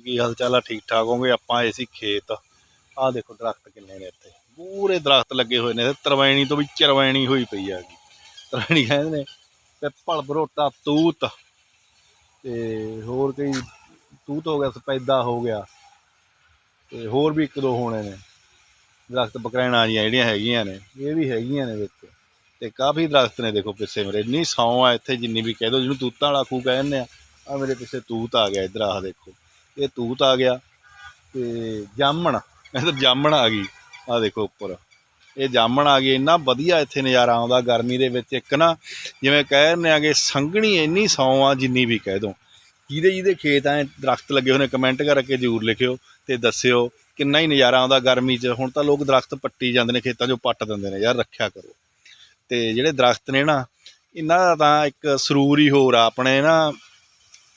ਕੀ ਹਾਲ ਚਾਲ ਆ? ਠੀਕ ਠਾਕ ਹੋਗੇ ਆਪਾਂ ਆਏ ਸੀ ਖੇਤ। ਆਹ ਦੇਖੋ ਦਰਖਤ ਕਿੰਨੇ ਨੇ ਇੱਥੇ। ਪੂਰੇ ਦਰਖਤ ਲੱਗੇ ਹੋਏ ਨੇ ਤੇ ਤਰਵੈਣੀ ਤੋਂ ਵੀ ਚਰਵੈਣੀ ਹੋਈ ਪਈ ਆ ਤਰਵੈਣੀ ਕਹਿੰਦੇ ਨੇ ਤੇ ਭਲ ਬਰੋਟਾ ਤੂਤ। ਤੇ ਹੋਰ ਕਈ ਤੂਤ ਹੋ ਗਿਆ, ਸਪੈਦਾ ਹੋ ਗਿਆ। ਤੇ ਹੋਰ ਵੀ ਇੱਕ ਦੋ ਹੋਣੇ ਨੇ। ਦਰਖਤ ਬਕਰੈਣਾ ਜੀਆਂ ਜਿਹੜੀਆਂ ਹੈਗੀਆਂ ਨੇ, ਇਹ ਵੀ ਹੈਗੀਆਂ ਨੇ ਵਿੱਚ। ਤੇ ਕਾਫੀ ਦਰਖਤ ਨੇ ਦੇਖੋ ਪਿੱਛੇ ਮੇਰੇ। ਇੰਨੀ ਸੌਂ ਆ ਇੱਥੇ ਜਿੰਨੀ ਵੀ ਕਹਿ ਦੋ ਜਿਹਨੂੰ ਤੂਤਾਂ ਵਾਲਾ ਖੂਹ ਕਹਿੰਦੇ ਆ ਆ ਮੇਰੇ ਪਿੱਛੇ ਤੂਤ ਆ ਗਿਆ ਇੱਧਰ, ਆਹ ਦੇਖੋ। ਇਹ ਤੂਤ ਆ ਗਿਆ ਤੇ ਜਾਮਣ ਇੱਧਰ ਜਾਮਣ ਆ ਗਈ ਆ ਦੇਖੋ ਉੱਪਰ। ਇਹ ਜਾਮਣ ਆ ਗਈ, ਇੰਨਾ ਵਧੀਆ ਇੱਥੇ ਨਜ਼ਾਰਾ ਆਉਂਦਾ ਗਰਮੀ ਦੇ ਵਿੱਚ ਇੱਕ ਨਾ, ਜਿਵੇਂ ਕਹਿ ਰਹੇ ਆਗੇ ਸੰਘਣੀ ਇੰਨੀ ਸੌਂ ਆ ਜਿੰਨੀ ਵੀ ਕਹਿ ਦੋ। ਜਿਹਦੇ ਜਿਹਦੇ ਖੇਤ ਐ ਦਰਖਤ ਲੱਗੇ ਹੋਏ ਨੇ, ਕਮੈਂਟ ਕਰਕੇ ਜ਼ਰੂਰ ਲਿਖਿਓ ਤੇ ਦੱਸਿਓ ਕਿੰਨਾ ਹੀ ਨਜ਼ਾਰਾ ਆਉਂਦਾ ਗਰਮੀ 'ਚ। ਹੁਣ ਤਾਂ ਲੋਕ ਦਰਖਤ ਪੱਟੀ ਜਾਂਦੇ ਨੇ, ਖੇਤਾਂ 'ਚੋਂ ਪੱਟ ਦਿੰਦੇ ਨੇ, ਯਾਰ ਰੱਖਿਆ ਕਰੋ। ਤੇ ਜਿਹੜੇ ਦਰਖਤ ਨੇ ਨਾ, ਇਹਨਾਂ ਦਾ ਤਾਂ ਇੱਕ ਸਰੂਰ ਹੀ ਹੋਰ ਆ, ਆਪਣੇ ਨਾ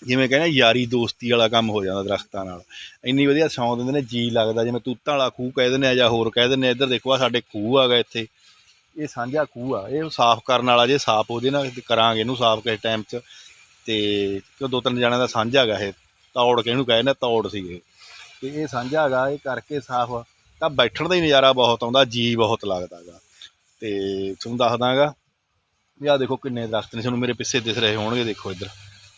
ਜਿਵੇਂ ਕਹਿੰਦੇ ਯਾਰੀ ਦੋਸਤੀ ਵਾਲਾ ਕੰਮ ਹੋ ਜਾਂਦਾ ਦਰਖਤਾਂ ਨਾਲ। ਇੰਨੀ ਵਧੀਆ ਸੌਂ ਦਿੰਦੇ ਨੇ, ਜੀ ਲੱਗਦਾ, ਜਿਵੇਂ ਤੂਤਾਂ ਵਾਲਾ ਖੂਹ ਕਹਿ ਦਿੰਦੇ ਆ ਜਾਂ ਹੋਰ ਕਹਿ ਦਿੰਦੇ ਆ, ਇੱਧਰ ਦੇਖੋ ਆ ਸਾਡੇ ਖੂਹ ਆ ਗਾ ਇੱਥੇ। ਇਹ ਸਾਂਝਾ ਖੂਹ ਆ, ਇਹ ਸਾਫ਼ ਕਰਨ ਵਾਲਾ ਜੇ ਸਾਫ਼ ਹੋ ਜੇ ਨਾ ਕਰਾਂਗੇ ਇਹਨੂੰ ਸਾਫ਼ ਕਿਸੇ ਟਾਈਮ 'ਚ। ਤੇ ਕਿਉਂ ਦੋ ਤਿੰਨ ਜਣਿਆਂ ਦਾ ਸਾਂਝਾ ਹੈਗਾ ਇਹ, ਤੌੜ ਕੇ ਇਹਨੂੰ ਕਹਿੰਦੇ ਤੌੜ ਸੀ ਇਹ ਤੇ ਇਹ ਸਾਂਝਾ ਹੈਗਾ, ਇਹ ਕਰਕੇ ਸਾਫ਼ ਤਾਂ ਬੈਠਣ ਦਾ ਹੀ ਨਜ਼ਾਰਾ ਬਹੁਤ ਆਉਂਦਾ, ਜੀ ਬਹੁਤ ਲੱਗਦਾ ਹੈਗਾ। ਤੇ ਤੁਹਾਨੂੰ ਦੱਸਦਾ ਗਾ ਵੀ ਆਹ ਦੇਖੋ ਕਿੰਨੇ ਦਰਖਤ ਨੇ, ਤੁਹਾਨੂੰ ਮੇਰੇ ਪਿੱਛੇ ਦਿਸ ਰਹੇ ਹੋਣਗੇ, ਦੇਖੋ ਇੱਧਰ।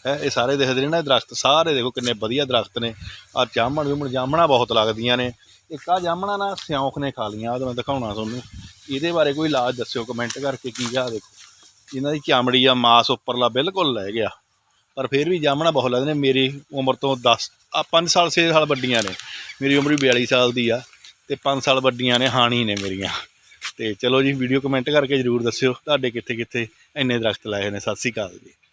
ਹੈ, ਇਹ ਸਾਰੇ ਦੇਖਦੇ ਨੇ ਨਾ ਇਹ ਦਰਖਤ, ਸਾਰੇ ਦੇਖੋ ਕਿੰਨੇ ਵਧੀਆ ਦਰਖਤ ਨੇ। ਆ ਜਾਮਣ ਜੁਮਣ ਜਾਮਣਾ ਬਹੁਤ ਲੱਗਦੀਆਂ ਨੇ। ਇੱਕ ਆ ਜਾਮਣਾ ਨਾ ਸਿਉਂਖ ਨੇ ਖਾ ਲੀਆਂ ਆ ਮੈਂ ਦਿਖਾਉਣਾ ਤੁਹਾਨੂੰ। ਇਹਦੇ ਬਾਰੇ ਕੋਈ ਇਲਾਜ ਦੱਸਿਓ ਕਮੈਂਟ ਕਰਕੇ ਕੀ ਆ, ਦੇਖੋ। ਇਹਨਾਂ ਦੀ ਚਾਮੜੀ ਆ, ਮਾਸ ਉੱਪਰਲਾ ਬਿਲਕੁਲ ਲੈ ਗਿਆ। ਪਰ ਫਿਰ ਵੀ ਜਾਮਣਾ ਬਹੁਤ ਲੱਗਦੇ ਨੇ। ਮੇਰੀ ਉਮਰ ਤੋਂ 10 ਆ 5 ਸਾਲ 6 ਸਾਲ ਵੱਡੀਆਂ ਨੇ। ਮੇਰੀ ਉਮਰ ਵੀ 42 ਸਾਲ ਦੀ ਆ ਤੇ 5 ਸਾਲ ਵੱਡੀਆਂ ਨੇ, ਹਾਣੀ ਨੇ ਮੇਰੀਆਂ। ਤੇ ਚਲੋ ਜੀ ਵੀਡੀਓ ਕਮੈਂਟ ਕਰਕੇ ਜਰੂਰ ਦੱਸਿਓ, ਤੁਹਾਡੇ ਕਿੱਥੇ ਕਿੱਥੇ ਇੰਨੇ ਦਰਖਤ ਲਾਏ ਹੋਏ ਨੇ। ਸਤਿ ਸ੍ਰੀ ਅਕਾਲ ਜੀ।